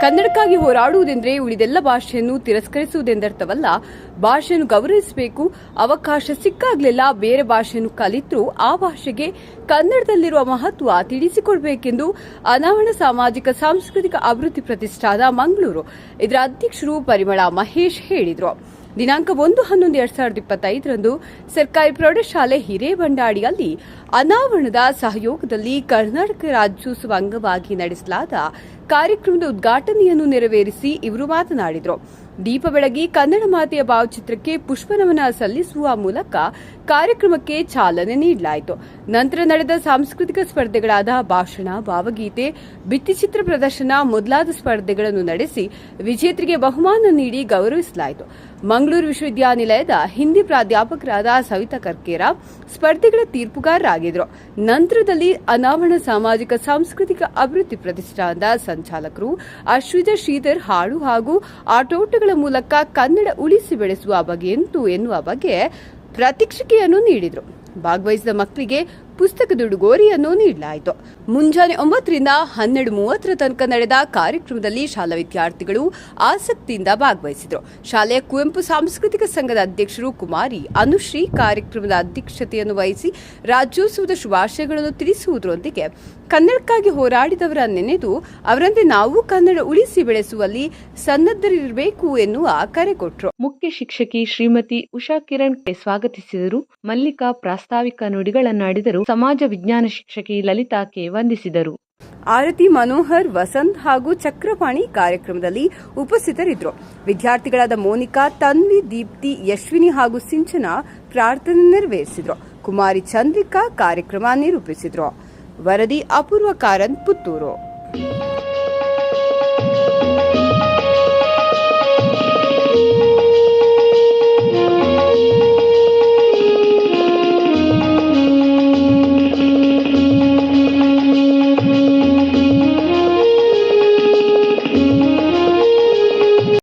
ಕನ್ನಡಕ್ಕಾಗಿ ಹೋರಾಡುವುದೆಂದರೆ ಉಳಿದೆಲ್ಲ ಭಾಷೆಯನ್ನು ತಿರಸ್ಕರಿಸುವುದೆಂದರ್ಥವಲ್ಲ. ಭಾಷೆಯನ್ನು ಗೌರವಿಸಬೇಕು. ಅವಕಾಶ ಸಿಕ್ಕಾಗಲೆಲ್ಲ ಬೇರೆ ಭಾಷೆಯನ್ನು ಕಲಿತರೂ ಆ ಭಾಷೆಗೆ ಕನ್ನಡದಲ್ಲಿರುವ ಮಹತ್ವ ತಿಳಿಸಿಕೊಡಬೇಕೆಂದು ಅನಾವರಣ ಸಾಮಾಜಿಕ ಸಾಂಸ್ಕೃತಿಕ ಅಭಿವೃದ್ಧಿ ಪ್ರತಿಷ್ಠಾನ ಮಂಗಳೂರು. ಇದರ ಅಧ್ಯಕ್ಷರು ಪರಿಮಳ ಮಹೇಶ್ ಹೇಳಿದರು. ದಿನಾಂಕ ಒಂದು ಹನ್ನೊಂದು ಎರಡ್ ಸಾವಿರದ ಇಪ್ಪತ್ತೈದರಂದು ಸರ್ಕಾರಿ ಪ್ರೌಢಶಾಲೆ ಹಿರೇಬಂಡಾಡಿಯಲ್ಲಿ ಅನಾವರಣದ ಸಹಯೋಗದಲ್ಲಿ ಕರ್ನಾಟಕ ರಾಜ್ಯೋತ್ಸವ ಅಂಗವಾಗಿ ನಡೆಸಲಾದ ಕಾರ್ಯಕ್ರಮದ ಉದ್ಘಾಟನೆಯನ್ನು ನೆರವೇರಿಸಿ ಇವರು ಮಾತನಾಡಿದರು. ದೀಪ ಬೆಳಗಿ ಕನ್ನಡ ಮಾತೆಯ ಭಾವಚಿತ್ರಕ್ಕೆ ಪುಷ್ಪನಮನ ಸಲ್ಲಿಸುವ ಮೂಲಕ ಕಾರ್ಯಕ್ರಮಕ್ಕೆ ಚಾಲನೆ ನೀಡಲಾಯಿತು. ನಂತರ ನಡೆದ ಸಾಂಸ್ಕೃತಿಕ ಸ್ಪರ್ಧೆಗಳಾದ ಭಾಷಣ, ಭಾವಗೀತೆ ಭಿತ್ತಿಚಿತ್ರ ಪ್ರದರ್ಶನ ಮೊದಲಾದ ಸ್ಪರ್ಧೆಗಳನ್ನು ನಡೆಸಿ ವಿಜೇತರಿಗೆ ಬಹುಮಾನ ನೀಡಿ ಗೌರವಿಸಲಾಯಿತು. ಮಂಗಳೂರು ವಿಶ್ವವಿದ್ಯಾನಿಲಯದ ಹಿಂದಿ ಪ್ರಾಧ್ಯಾಪಕರಾದ ಸವಿತಾ ಕರ್ಕೇರ ಸ್ಪರ್ಧೆಗಳ ತೀರ್ಪುಗಾರರಾಗಿದ್ದರು. ನಂತರದಲ್ಲಿ ಅನಾವರಣ ಸಾಮಾಜಿಕ, ಸಾಂಸ್ಕೃತಿಕ ಅಭಿವೃದ್ಧಿ ಪ್ರತಿಷ್ಠಾನದ ಸಂಚಾಲಕರು ಅಶ್ವಿತ ಶ್ರೀಧರ್ ಹಾಡು ಹಾಗೂ ಆಟೋಟಗಳ ಮೂಲಕ ಕನ್ನಡ ಉಳಿಸಿ ಬೆಳೆಸುವ ಬಗೆಯಂತು ಎನ್ನುವ ಬಗ್ಗೆ ಪ್ರತೀಕ್ಷಿಕೆಯನ್ನು ನೀಡಿದರು. ಭಾಗವಹಿಸಿದ ಮಕ್ಕಳಿಗೆ ಪುಸ್ತಕದ ಉಡುಗೊರೆಯನ್ನು ನೀಡಲಾಯಿತು. ಮುಂಜಾನೆ ಒಂಬತ್ತರಿಂದ ಹನ್ನೆರಡು ಮೂವತ್ತರ ತನಕ ನಡೆದ ಕಾರ್ಯಕ್ರಮದಲ್ಲಿ ಶಾಲಾ ವಿದ್ಯಾರ್ಥಿಗಳು ಆಸಕ್ತಿಯಿಂದ ಭಾಗವಹಿಸಿದರು. ಶಾಲೆಯ ಕುವೆಂಪು ಸಾಂಸ್ಕೃತಿಕ ಸಂಘದ ಅಧ್ಯಕ್ಷರು ಕುಮಾರಿ ಅನುಶ್ರೀ ಕಾರ್ಯಕ್ರಮದ ಅಧ್ಯಕ್ಷತೆಯನ್ನು ವಹಿಸಿ ರಾಜ್ಯೋತ್ಸವದ ಶುಭಾಶಯಗಳನ್ನು ತಿಳಿಸುವುದರೊಂದಿಗೆ ಕನ್ನಡಕ್ಕಾಗಿ ಹೋರಾಡಿದವರ ನೆನೆದು ಅವರಂತೆ ನಾವು ಕನ್ನಡ ಉಳಿಸಿ ಬೆಳೆಸುವಲ್ಲಿ ಸನ್ನದ್ಧರಿರಬೇಕು ಎನ್ನುವ ಕರೆ ಕೊಟ್ಟರು ಮುಖ್ಯ ಶಿಕ್ಷಕಿ ಶ್ರೀಮತಿ ಉಷಾ ಕಿರಣ್ ಸ್ವಾಗತಿಸಿದರು. ಮಲ್ಲಿಕಾ ಪ್ರಾಸ್ತಾವಿಕ ನುಡಿಗಳನ್ನಾಡಿದರು. ಸಮಾಜ ವಿಜ್ಞಾನ ಶಿಕ್ಷಕಿ ಲಲಿತಾ ಕೆ ವಂದಿಸಿದರು. ಆರತಿ ಮನೋಹರ್, ವಸಂತ್ ಹಾಗೂ ಚಕ್ರಪಾಣಿ ಕಾರ್ಯಕ್ರಮದಲ್ಲಿ ಉಪಸ್ಥಿತರಿದ್ದರು. ವಿದ್ಯಾರ್ಥಿಗಳಾದ ಮೋನಿಕಾ, ತನ್ವಿ, ದೀಪ್ತಿ, ಯಶ್ವಿನಿ ಹಾಗೂ ಸಿಂಚನ ಪ್ರಾರ್ಥನೆ ನೆರವೇರಿಸಿದ್ರು. ಕುಮಾರಿ ಚಂದ್ರಿಕಾ ಕಾರ್ಯಕ್ರಮ ನಿರೂಪಿಸಿದ್ರು. ವರದಿ ಅಪೂರ್ವ ಕಾರಂತ್ ಪುತ್ತೂರು.